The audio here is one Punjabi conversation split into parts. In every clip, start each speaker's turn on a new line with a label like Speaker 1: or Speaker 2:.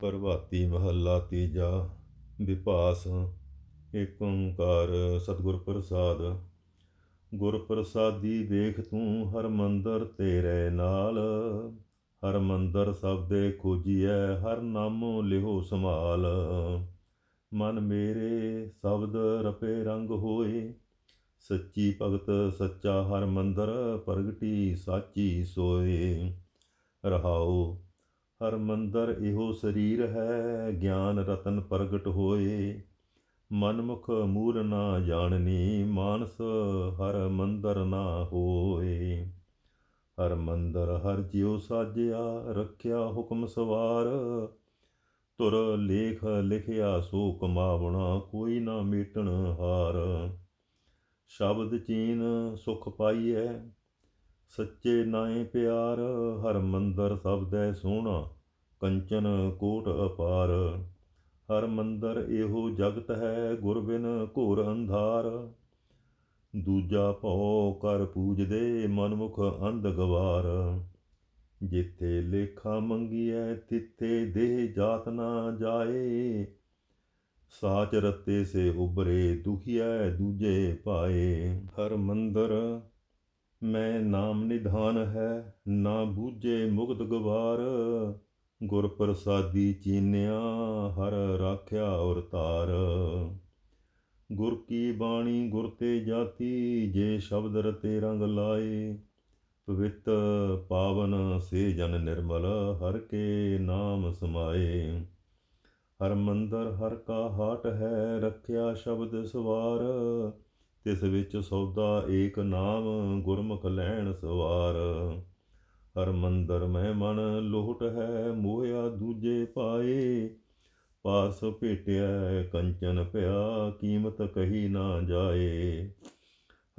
Speaker 1: ਪ੍ਰਭਾਤੀ ਮਹੱਲਾ ਤੀਜਾ, ਵਿਭਾਸ ਏਕ ਓੰਕਾਰ ਸਤਿਗੁਰ ਪ੍ਰਸਾਦ ਗੁਰ ਪ੍ਰਸਾਦੀ ਵੇਖ ਤੂੰ ਹਰ ਮੰਦਰ ਤੇਰੇ ਨਾਲ, ਹਰ ਮੰਦਰ ਸਭ ਸਬਦੇ ਖੋਜੀਐ, ਹਰ ਨਾਮੋ ਲਿਹੋ ਸੰਭਾਲ। ਮਨ ਮੇਰੇ ਸ਼ਬਦ ਰਪੇ ਰੰਗ ਹੋਏ, ਸੱਚੀ ਭਗਤ ਸੱਚਾ ਹਰ ਮੰਦਰ ਪ੍ਰਗਟੀ ਸਾਚੀ ਸੋਏ। ਰਹਾਓ ਹਰ ਮੰਦਰ ਇਹੋ ਸਰੀਰ ਹੈ, ਗਿਆਨ ਰਤਨ ਪ੍ਰਗਟ ਹੋਏ। ਮਨਮੁਖ ਮੂਲ ਨਾ ਜਾਣਨੀ, ਮਾਨਸ ਹਰ ਮੰਦਰ ਨਾ ਹੋਏ। ਹਰ ਮੰਦਰ ਹਰ ਜਿਉ ਸਾਜਿਆ, ਰੱਖਿਆ ਹੁਕਮ ਸਵਾਰ। ਤੁਰ ਲੇਖ ਲਿਖਿਆ ਸੋ ਕਮਾਵਣਾ, ਕੋਈ ਨਾ ਮੀਟਣ ਹਾਰ। ਸ਼ਬਦ ਚੀਨ ਸੁਖ ਪਾਈਐ ਸੱਚੇ ਨਾਏ ਪਿਆਰ, ਹਰ ਮੰਦਰ ਸਬਦੈ ਸੋਹਣਾ, ਕੰਚਨ ਕੋਟ ਅਪਾਰ। ਹਰ ਮੰਦਰ ਇਹੋ ਜਗਤ ਹੈ ਗੁਰ ਬਿਨ ਘੋਰ ਅੰਧਾਰ। ਦੂਜਾ ਭਉ ਕਰ ਪੂਜਦੇ ਮਨਮੁਖ ਅੰਧ ਗਵਾਰ। ਜਿੱਥੇ ਲੇਖਾ ਮੰਗੀਐ, ਤਿੱਥੇ ਦੇਹ ਜਾਤ ਨਾ ਜਾਏ। ਸਾਚ ਰਤੇ ਸੇ ਉਬਰੇ ਦੁਖੀਐ, ਦੂਜੇ ਪਾਏ। ਹਰ ਮੰਦਰ ਮੈਂ ਨਾਮ ਨਿਧਾਨ ਹੈ, ਨਾ ਬੂਝੇ ਮੁਕਤ ਗਵਾਰ ਗੁਰ ਪ੍ਰਸਾਦੀ ਚੀਨਿਆ, ਹਰ ਰਾਖਿਆ ਔਰ ਤਾਰ। ਗੁਰ ਕੀ ਬਾਣੀ ਗੁਰ ਤੇ ਜਾਤੀ, ਜੇ ਸ਼ਬਦ ਰਤੇ ਰੰਗ ਲਾਏ। ਪਵਿੱਤ ਪਾਵਨ ਸੇ ਜਨ ਨਿਰਮਲ, ਹਰ ਕੇ ਨਾਮ ਸਮਾਏ। ਹਰ ਮੰਦਰ ਹਰ ਕਾ ਹਾਟ ਹੈ, ਰੱਖਿਆ ਸ਼ਬਦ ਸਵਾਰ। ਤਿਸ ਵਿੱਚ ਸੌਦਾ ਏਕ ਨਾਮ ਗੁਰਮੁਖ ਲੈਣ ਸਵਾਰ। ਹਰ ਮੰਦਰ ਮੈਂ ਮਨ ਲੋਟ ਹੈ ਮੋਇਆ ਦੂਜੇ ਪਾਏ। ਪਾਸ ਭੇਟਿਆ ਕੰਚਨ ਪਿਆ, ਕੀਮਤ ਕਹੀ ਨਾ ਜਾਏ।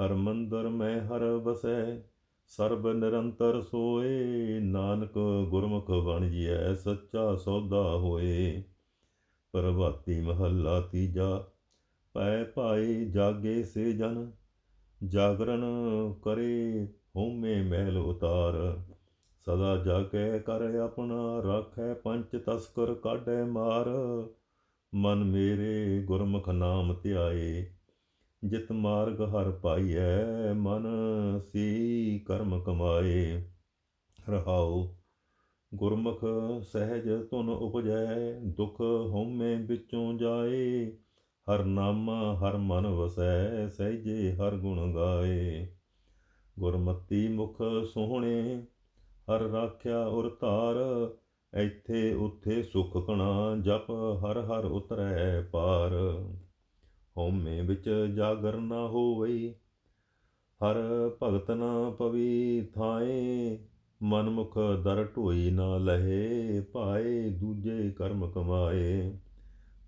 Speaker 1: ਹਰ ਮੰਦਰ ਮੈਂ ਹਰ ਵਸੈ, ਸਰਬ ਨਿਰੰਤਰ ਸੋਏ। ਨਾਨਕ ਗੁਰਮੁਖ ਬਣ ਜੀਐ, ਸੱਚਾ ਸੌਦਾ ਹੋਏ। ਪ੍ਰਭਾਤੀ ਮਹੱਲਾ ਤੀਜਾ ਪੈ ਭਾਈ ਜਾਗੇ ਸੇ ਜਨ ਜਾਗਰਨ ਕਰੇ ਹਉਮੈ ਮਹਿਲ ਉਤਾਰ। ਸਦਾ ਜਾਗੈ ਕਰ ਆਪਣਾ, ਰਾਖੈ ਪੰਚ ਤਸਕਰ ਕਾਢੈ ਮਾਰ। ਮਨ ਮੇਰੇ ਗੁਰਮੁਖ ਨਾਮ ਧਿਆਏ, ਜਿਤ ਮਾਰਗ ਹਰ ਪਾਈਐ, ਮਨ ਸੀ ਕਰਮ ਕਮਾਏ। ਰਹਾਉ, ਗੁਰਮੁਖ ਸਹਿਜ ਧੁਨ ਉਪਜੈ, ਦੁਖ ਹਉਮੈ ਵਿੱਚੋਂ ਜਾਏ। ਹਰ ਨਾਮ ਹਰ ਮਨ ਵਸੈ, ਸਹਿਜੇ ਹਰ ਗੁਣ ਗਾਏ। ਗੁਰਮਤੀ ਮੁਖ ਸੋਹਣੇ, ਹਰ ਰਾਖਿਆ ਉਰ ਧਾਰ ਇੱਥੇ ਉੱਥੇ ਸੁਖ ਕਣਾ ਜਪ ਹਰ ਹਰ ਉਤਰੈ ਪਾਰ। ਹਉਮੈ ਵਿੱਚ ਜਾਗਰ ਨਾ ਹੋਵਈ, ਹਰ ਭਗਤ ਨਾ ਪਵੀ ਥਾਏ। ਮਨਮੁਖ ਦਰ ਢੋਈ ਨਾ ਲਹੇ ਭਾਏ ਦੂਜੇ ਕਰਮ ਕਮਾਏ।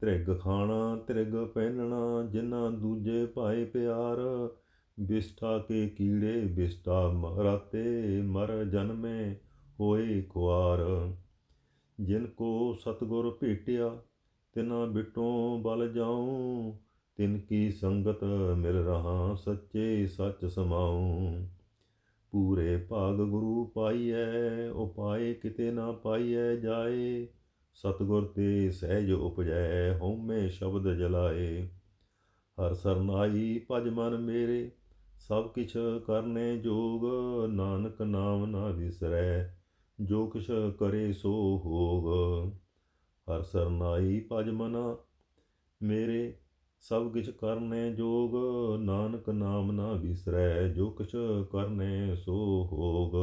Speaker 1: ਤ੍ਰਿਗ ਖਾਣਾ ਤ੍ਰਿਗ ਪਹਿਨਣਾ, ਜਿਨ੍ਹਾਂ ਦੂਜੇ ਭਾਏ ਪਿਆਰ। ਬਿਸਟਾ ਕੇ ਕੀੜੇ ਬਿਸਟਾ ਮਰਾਤੇ, ਮਰ ਜਨਮੇ ਹੋਏ ਕੁਆਰ। ਜਿਨ ਕੋ ਸਤਗੁਰ ਭੇਟਿਆ, ਤਿਨਾ ਬਿਟੋਂ ਬਲ ਜਾਉ। ਤਿਨ ਕੀ ਸੰਗਤ ਮਿਲ ਰਹਾ, ਸੱਚੇ ਸੱਚ ਸਮਾਉ। ਪੂਰੇ ਭਾਗ ਗੁਰੂ ਪਾਈਐ, ਉਪਾਏ ਕਿਤੇ ਨਾ ਪਾਈਐ ਜਾਏ। ਸਤਗੁਰ ਤੇ ਸਹਿਜ ਉਪਜੈ ਹਉਮੈ ਸ਼ਬਦ ਜਲਾਏ। ਹਰ ਸਰਨਾਈ ਭਜ ਮਨ ਮੇਰੇ, ਸਭ ਕਿਛ ਕਰਨੇ ਜੋਗ, ਨਾਨਕ ਨਾਮ ਨਾ ਵਿਸਰੈ, ਜੋ ਕਿਛ ਕਰੇ ਸੋ ਹੋਗ। ਹਰ ਸਰਨਾਈ ਭਜ ਮਨਾ ਮੇਰੇ, ਸਭ ਕਿਛ ਕਰਨੇ ਜੋਗ, ਨਾਨਕ ਨਾਮ ਨਾ ਵਿਸਰੈ, ਜੋ ਕਿਛ ਕਰਨੇ ਸੋ ਹੋਗ।